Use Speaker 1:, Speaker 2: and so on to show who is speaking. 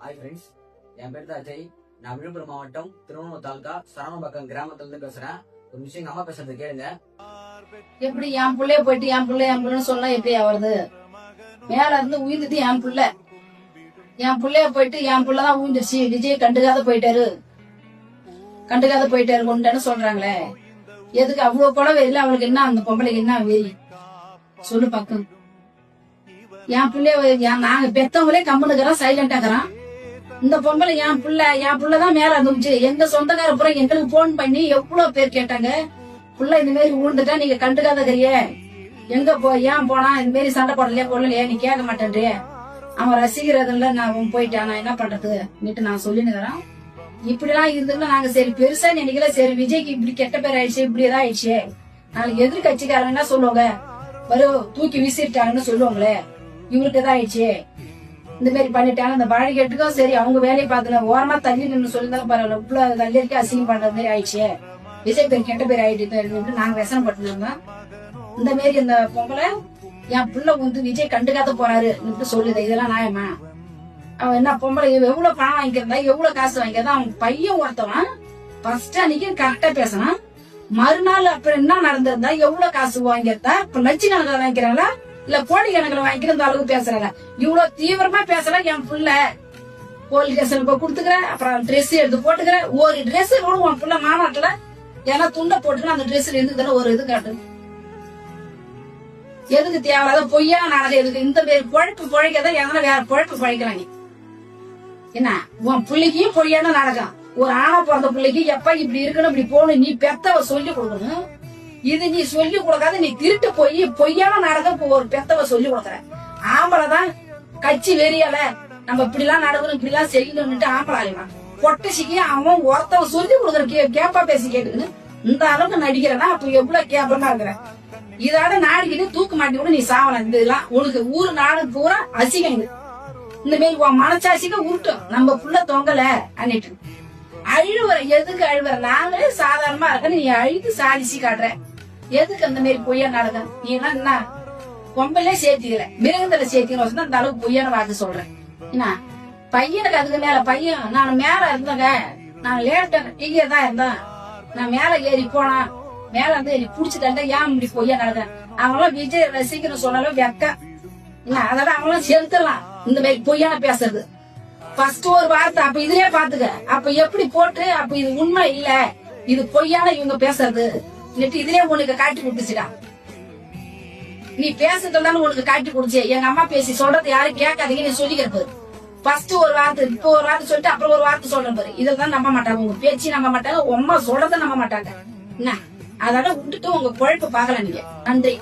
Speaker 1: Hi friends என் பேர் தான் அஜய். நான் விழுப்புரம் மாவட்டம் திருவண்ணூர் தாலுகா சரவணம்பக்கம் கிராமத்துல இருந்து பேசுறேன். ஒரு விஷயம் எங்க அம்மா பேசுறது கேளுங்க.
Speaker 2: எப்படி என் பிள்ளைய போயிட்டு என் பிள்ளை என் பிள்ளைன்னு சொன்னா எப்படி வருது மேல இருந்து உயிர்ந்துட்டு என் பிள்ளை. என் பிள்ளைய போயிட்டு என் பிள்ளைதான் உயிர்ந்துருச்சு விஜய் கண்டுக்காத போயிட்டாரு. கண்டுக்காத போயிட்டாரு கொண்டேன்னு சொல்றாங்களே. எதுக்கு அவ்வளவு புடவை இல்லை அவளுக்கு என்ன அந்த பொம்பளைக்கு என்ன வெறி? சொல்லு பக்கம். என் பிள்ளைய நாங்க பெத்தவங்களே கம்முனுக்கிறோம் சைலண்டாக்குறான் இந்த பொம்பளை என் புள்ள என் புள்ளதான் மேல இருந்துச்சு எங்க சொந்தக்கார புறம் எங்களுக்கு போன் பண்ணி எவ்வளவு பேர் கேட்டாங்க? புள்ள இந்த மாதிரி விழுந்துட்டா நீங்க கண்டுக்காதக்கிறியே எங்க போ ஏன் போனா? இந்த மாதிரி சண்டை போடலையே கொள்ளலையே? நீ கேட்க மாட்டேன்றியே அவன் ரசிக்கிறதுல நான் அவன் போயிட்டான். நான் என்ன பண்றது? நீட்டு நான் சொல்லினுக்கிறேன். இப்படிலாம் இருந்ததுல நாங்க சரி பெருசா நினைக்கல சரி விஜய்க்கு இப்படி கெட்ட பேர் ஆயிடுச்சு இப்படி ஏதாவது ஆயிடுச்சு. நாளைக்கு எதிர்கட்சிக்காரங்க என்ன சொல்லுவாங்க? வரும் தூக்கி வீசிட்டாங்கன்னு சொல்லுவாங்களே. இவருக்கு ஏதாவது ஆயிடுச்சு. இந்த மாதிரி பண்ணிட்டாங்க இந்த பாடிக்கட்டுக்கும் சரி அவங்க வேலையை பார்த்துல ஓரமா தள்ளி நின்று சொல்லியிருந்தாலும் பரவாயில்ல. இவ்வளவு தள்ளி இருக்க அசிங்கம் பண்ற மாதிரி ஆயிடுச்சு. விஜய் பேர் கெட்ட பேர் ஆயிட்டு நாங்க விசனம் பட்டுருந்தோம் இந்த மாரி இந்த பொம்பளை என் பிள்ளை வந்து விஜய் கண்டுக்காத போறாரு சொல்லுது. இதெல்லாம் நியாயமா? அவன் என்ன பொம்பளை எவ்வளவு பணம் வாங்கிக்கிறதா எவ்வளவு காசு வாங்கிக்கிறதா அவன் பையன் ஒருத்தவன் ஃபர்ஸ்ட் அன்னைக்கு கரெக்டா பேசினான் மறுநாள் அப்புறம் என்ன நடந்திருந்தா எவ்வளவு காசு வாங்கியிருந்தா இப்ப லட்ச கணக்கில் வாங்கிக்கிறாங்களா இல்ல கோடி கணக்குல வாங்கிக்கிற இந்த அளவுக்கு பேசுறாங்க இவ்வளவு தீவிரமா பேசுறா என் புள்ள. போலீஸ் ஸ்டேஷன் போய் கொடுத்துக்கிற அப்புறம் ட்ரெஸ் எடுத்து போட்டுக்கிறேன். ஒரு ட்ரெஸ் கூட உன் புள்ள மாநாட்டுல ஏன்னா துண்டை போட்டுக்கணும் அந்த ட்ரெஸ்ல எதுக்கு ஒரு இது காட்டு எதுக்கு தேவையில்லாத பொய்யா நாடகம் எதுக்கு இந்த பேர் பொழைப்பு பொழைக்கதான் எதனா வேற பொழைப்பு பொழைக்கிறாங்க என்ன? உன் பிள்ளைக்கும் பொய்யான நாடகம். ஒரு ஆணா பிறந்த பிள்ளைக்கு எப்ப இப்படி இருக்கணும் இப்படி போகணும் நீ பெத்தவ சொல்லி கொடுக்கணும். இது நீ சொல்லி கொடுக்காத நீ திருட்டு போய் பொய்யான நாடகம் ஒரு பெத்தவ சொல்லி கொடுக்குற. ஆம்பளை தான் கட்சி வெறியால. நம்ம இப்படி எல்லாம் நடக்கணும் இப்படி எல்லாம் செய்யணும்னுட்டு ஆம்பளை அழிவான் பொட்டசிக்கு அவன் ஒருத்தவ சொல்லி கொடுக்குற கே- கேப்பா பேசி கேட்டுக்கணும் இந்த அளவுக்கு நடிக்கிறனா அப்ப எவ்வளவு கேப்பமா இருக்கிற? இதோட நாடுகிட்டு தூக்கு மாட்டி கூட நீ சாவலாம். இந்த இதெல்லாம் உனக்கு ஊரு நாடு பூரா அசிங்க இந்த மாதிரி உன் மனச்சாட்சிக்கு உருட்டும் நம்ம புள்ள தொங்கல அன்னிட்டு. அழுவுற எதுக்கு அழுவுற? நாங்களே சாதாரணமா இருக்க நீ அழுது சாதிச்சு காட்டுற. எதுக்கு அந்த மாதிரி பொய்யா நடக்க நீ என்ன கொம்பலே சேர்த்திக்கல. மிருகத்துல சேர்த்திக்கணும் அந்த அளவுக்கு பொய்யான வார்த்தை சொல்றேன். என்ன? பையனுக்கு அதுக்கு மேல பையன் நான் மேல இருந்தேங்க. நான் லேட்டன் இங்கே தான் இருந்தேன். நான் மேல ஏறி போனா மேல இருந்து ஏறி புடிச்சுட்டேன் ஏன் இப்படி பொய்யா நடந்தேன் அவங்களாம் விஜய் ரசிக்கணும் சொன்னாலும் வெக்க. என்ன? அதோட அவங்களாம் செலுத்தலாம் இந்த மாதிரி பொய்யான பேசுறது. ஃபர்ஸ்ட் ஒரு வார்த்தை அப்ப இதுலயே பாத்துக்க. அப்ப எப்படி போட்டு அப்ப இது உண்மை இல்ல. இது பொய்யான இவங்க பேசுறது. இன்னைக்கு இதுலயே உனக்கு காட்டி கொடுத்துச்சுடா. நீ பேசுறதுனால உனக்கு காட்டி கொடுச்சு எங்க அம்மா பேசி சொல்றது யாரும் கேட்காதீங்க நீ சொல்லிக்கிறது ஃபர்ஸ்ட் ஒரு வார்த்தை இப்போ ஒரு வார்த்தை சொல்லிட்டு அப்புறம் ஒரு வார்த்தை சொல்றேன் பாரு. இதெல்லாம் நம்ப மாட்டாங்க. உங்க பேச்சு நம்ப மாட்டாங்க. உமா சொல்றத நம்ப மாட்டாங்க. என்ன? அதோட விட்டுட்டு உங்க பொழைப்பு பாக்கல நீங்க. நன்றி.